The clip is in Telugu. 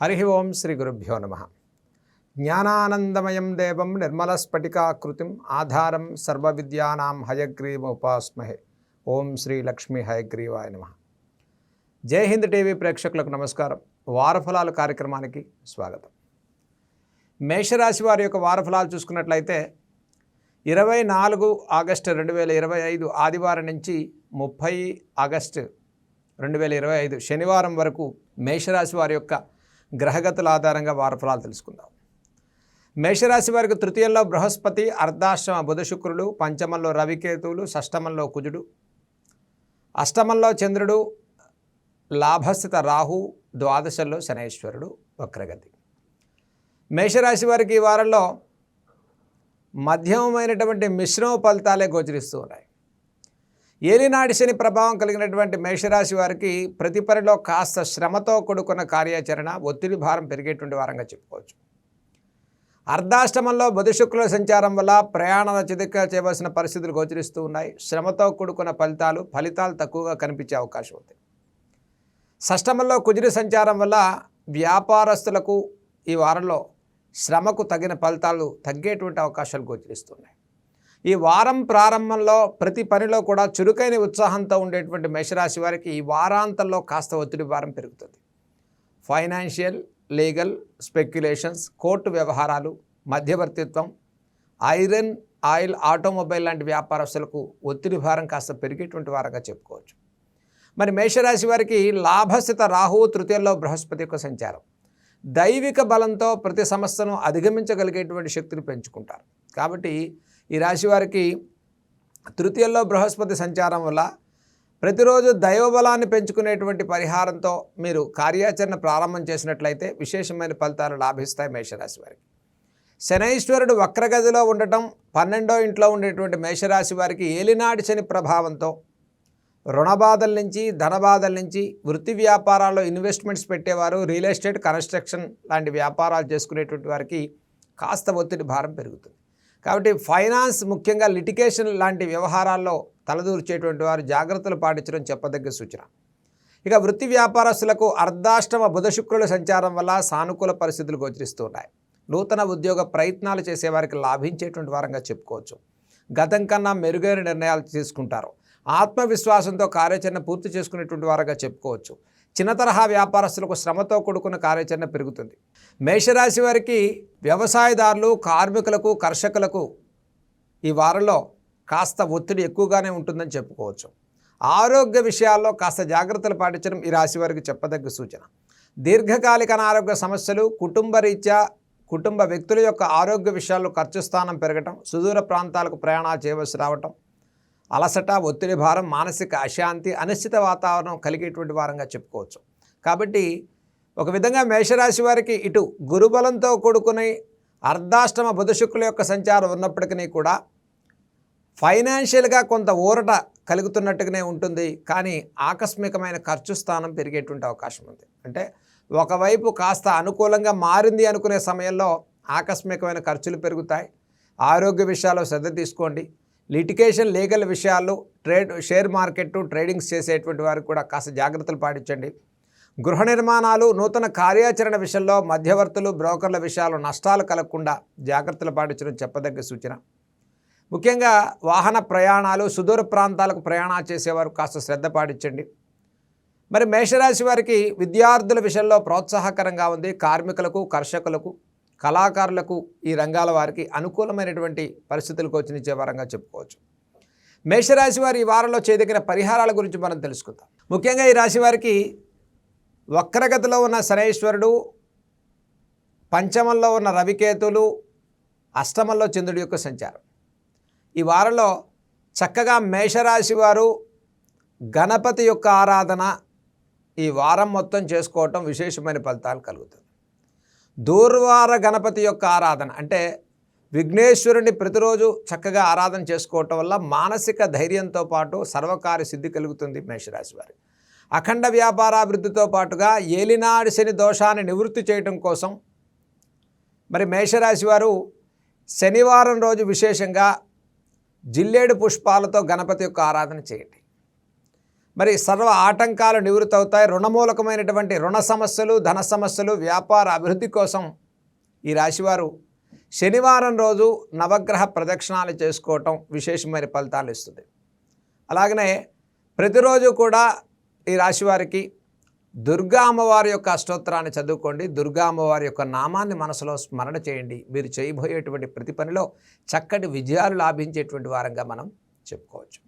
హరి ఓం శ్రీ గురుభ్యో నమ. జ్ఞానానందమయం దేవం నిర్మలస్ఫటికాకృతిం ఆధారం సర్వవిద్యానాం హయగ్రీవ ఉపాస్మహే ఓం శ్రీ లక్ష్మీ హయగ్రీవాయ నమ. జై హింద్ టీవీ ప్రేక్షకులకు నమస్కారం. వారఫలాలు కార్యక్రమానికి స్వాగతం. మేషరాశి వారి యొక్క వారఫలాలు చూసుకున్నట్లయితే ఇరవై నాలుగు ఆగస్టు రెండు వేల ఇరవై ఐదు ఆదివారం నుంచి ముప్పై ఆగస్టు రెండు వేల ఇరవై ఐదు శనివారం వరకు మేషరాశి వారి యొక్క గ్రహగతుల ఆధారంగా వారఫలాలు తెలుసుకుందాం. మేషరాశి వారికి తృతీయంలో బృహస్పతి అర్ధాష్టమ బుధ శుక్రుడు పంచమంలో రవికేతువులు షష్టమంలో కుజుడు. అష్టమంలో చంద్రుడు లాభస్థిత రాహు ద్వాదశంలో శనేశ్వరుడు వక్రగతి. మేషరాశి వారికి ఈ వారంలో మధ్యమమైనటువంటి మిశ్రమ ఫలితాలే గోచరిస్తూ ఉన్నాయి. ఏలినాడి శని ప్రభావం కలిగినటువంటి మేషరాశి వారికి ప్రతి పనిలో కాస్త శ్రమతో కూడుకున్న కార్యాచరణ ఒత్తిడి భారం పెరిగేటువంటి వారంగా చెప్పుకోవచ్చు. అర్ధాష్టమంలో బుధశుక్ల సంచారం వల్ల ప్రయాణాల చిదిక చేయవలసిన పరిస్థితులు గోచరిస్తూ ఉన్నాయి. శ్రమతో కూడుకున్న ఫలితాలు ఫలితాలు తక్కువగా కనిపించే అవకాశం ఉంది. షష్టమంలో కుజుడి సంచారం వల్ల వ్యాపారస్తులకు ఈ వారంలో శ్రమకు తగిన ఫలితాలు తగ్గేటువంటి అవకాశాలు గోచరిస్తున్నాయి ఈ వారం ప్రారంభంలో ప్రతి పనిలో కూడా చురుకైన ఉత్సాహంతో ఉండేటువంటి మేషరాశి వారికి ఈ వారాంతంలో కాస్త ఒత్తిడి భారం పెరుగుతుంది. ఫైనాన్షియల్ లీగల్ స్పెక్యులేషన్స్ కోర్టు వ్యవహారాలు మధ్యవర్తిత్వం ఐరన్ ఆయిల్ ఆటోమొబైల్ లాంటి వ్యాపారస్తులకు ఒత్తిడి భారం కాస్త పెరిగేటువంటి వారంగా చెప్పుకోవచ్చు. మరి మేషరాశి వారికి లాభస్థిత రాహువు తృతీయంలో బృహస్పతి యొక్క సంచారం. దైవిక బలంతో ప్రతి సమస్యను అధిగమించగలిగేటువంటి శక్తిని పెంచుకుంటారు. కాబట్టి ఈ రాశి వారికి తృతీయంలో బృహస్పతి సంచారం వల్ల ప్రతిరోజు దైవబలాన్ని పెంచుకునేటువంటి పరిహారంతో మీరు కార్యాచరణ ప్రారంభం చేసినట్లయితే విశేషమైన ఫలితాలు లాభిస్తాయి మేషరాశి వారికి. శనైశ్వరుడు వక్రగదిలో ఉండటం పన్నెండో ఇంట్లో ఉండేటువంటి మేషరాశి వారికి ఏలినాటి శని ప్రభావంతో రుణబాధల నుంచి ధనబాధల నుంచి వృత్తి వ్యాపారాల్లో ఇన్వెస్ట్మెంట్స్ పెట్టేవారు రియల్ ఎస్టేట్ కన్స్ట్రక్షన్ లాంటి వ్యాపారాలు చేసుకునేటువంటి వారికి కాస్త ఒత్తిడి భారం పెరుగుతుంది. కాబట్టి ఫైనాన్స్ ముఖ్యంగా లిటికేషన్ లాంటి వ్యవహారాల్లో తలదూర్చేటువంటి వారు జాగ్రత్తలు పాటించడం చెప్పదగ్గ సూచన. ఇక వృత్తి వ్యాపారస్తులకు అర్ధాష్టమ బుధ శుక్రుల సంచారం వల్ల సానుకూల పరిస్థితులు గోచరిస్తూ ఉన్నాయి నూతన ఉద్యోగ ప్రయత్నాలు చేసేవారికి లాభించేటువంటి వారంగా చెప్పుకోవచ్చు. గతం కన్నా మెరుగైన నిర్ణయాలు తీసుకుంటారు. ఆత్మవిశ్వాసంతో కార్యాచరణ పూర్తి చేసుకునేటువంటి వారుగా చెప్పుకోవచ్చు. చిన్న తరహా వ్యాపారస్తులకు శ్రమతో కూడుకున్న కార్యాచరణ పెరుగుతుంది. మేషరాశి వారికి వ్యవసాయదారులు కార్మికులకు కర్షకులకు ఈ వారంలో కాస్త ఒత్తిడి ఎక్కువగానే ఉంటుందని చెప్పుకోవచ్చు. ఆరోగ్య విషయాల్లో కాస్త జాగ్రత్తలు పాటించడం ఈ రాశి వారికి చెప్పదగ్గ సూచన. దీర్ఘకాలిక అనారోగ్య సమస్యలు కుటుంబ రీత్యా కుటుంబ వ్యక్తుల యొక్క ఆరోగ్య విషయాల్లో ఖర్చు స్థానం పెరగటం సుదూర ప్రాంతాలకు ప్రయాణాలు చేయవలసి రావటం అలసట ఒత్తిడి భారం మానసిక అశాంతి అనిశ్చిత వాతావరణం కలిగేటువంటి వారంగా చెప్పుకోవచ్చు. కాబట్టి ఒక విధంగా మేషరాశి వారికి ఇటు గురుబలంతో కూడుకుని అర్ధాష్టమ బుధశుక్కుల యొక్క సంచారం ఉన్నప్పటికీ కూడా ఫైనాన్షియల్గా కొంత ఊరట కలుగుతున్నట్టుగానే ఉంటుంది. కానీ ఆకస్మికమైన ఖర్చు స్థానం పెరిగేటువంటి అవకాశం ఉంది. అంటే ఒకవైపు కాస్త అనుకూలంగా మారింది అనుకునే సమయంలో ఆకస్మికమైన ఖర్చులు పెరుగుతాయి. ఆరోగ్య విషయాల్లో శ్రద్ధ తీసుకోండి. లిటికేషన్ లీగల్ విషయాలు ట్రేడ్ షేర్ మార్కెట్ ట్రేడింగ్స్ చేసేటువంటి వారికి కూడా కాస్త జాగ్రత్తలు పాటించండి. గృహ నిర్మాణాలు నూతన కార్యాచరణ విషయంలో మధ్యవర్తులు బ్రోకర్ల విషయాలు నష్టాలు కలగకుండా జాగ్రత్తలు పాటించడం చెప్పదగ్గ సూచన. ముఖ్యంగా వాహన ప్రయాణాలు సుదూర ప్రాంతాలకు ప్రయాణాలు చేసేవారు కాస్త శ్రద్ధ పాటించండి. మరి మేషరాశి వారికి విద్యార్థుల విషయంలో ప్రోత్సాహకరంగా ఉంది. కార్మికులకు కర్షకులకు కళాకారులకు ఈ రంగాల వారికి అనుకూలమైనటువంటి పరిస్థితులు గోచరించే వారంగా చెప్పుకోవచ్చు. మేషరాశి వారి ఈ వారంలో చేయదగిన పరిహారాల గురించి మనం తెలుసుకుందాం. ముఖ్యంగా ఈ రాశి వారికి వక్రగతిలో ఉన్న శనేశ్వరుడు పంచమంలో ఉన్న రవికేతులు అష్టమంలో చంద్రుడి యొక్క సంచారం. ఈ వారంలో చక్కగా మేషరాశి వారు గణపతి యొక్క ఆరాధన ఈ వారం మొత్తం చేసుకోవటం విశేషమైన ఫలితాలు కలుగుతుంది దూర్వార గణపతి యొక్క ఆరాధన. అంటే విఘ్నేశ్వరుని ప్రతిరోజు చక్కగా ఆరాధన చేసుకోవటం వల్ల మానసిక ధైర్యంతో పాటు సర్వకార్య సిద్ధి కలుగుతుంది మేషరాశి వారి. అఖండ వ్యాపారాభివృద్ధితో పాటుగా ఏలినాడి శని దోషాన్ని నివృత్తి చేయటం కోసం మరి మేషరాశి వారు శనివారం రోజు విశేషంగా జిల్లేడు పుష్పాలతో గణపతి యొక్క ఆరాధన చేయండి. మరి సర్వ ఆటంకాలు నివృత్తి అవుతాయి రుణమూలకమైనటువంటి రుణ సమస్యలు ధన సమస్యలు వ్యాపార అభివృద్ధి కోసం ఈ రాశివారు శనివారం రోజు నవగ్రహ ప్రదక్షిణాలు చేసుకోవటం విశేషమైన ఫలితాలు ఇస్తుంది. అలాగనే ప్రతిరోజు కూడా ఈ రాశివారికి దుర్గా అమ్మవారి యొక్క అష్టోత్తరాన్ని చదువుకోండి. దుర్గా అమ్మవారి యొక్క నామాన్ని మనసులో స్మరణ చేయండి. మీరు చేయబోయేటువంటి ప్రతి పనిలో చక్కటి విజయాలు లాభించేటువంటి వారంగా మనం చెప్పుకోవచ్చు.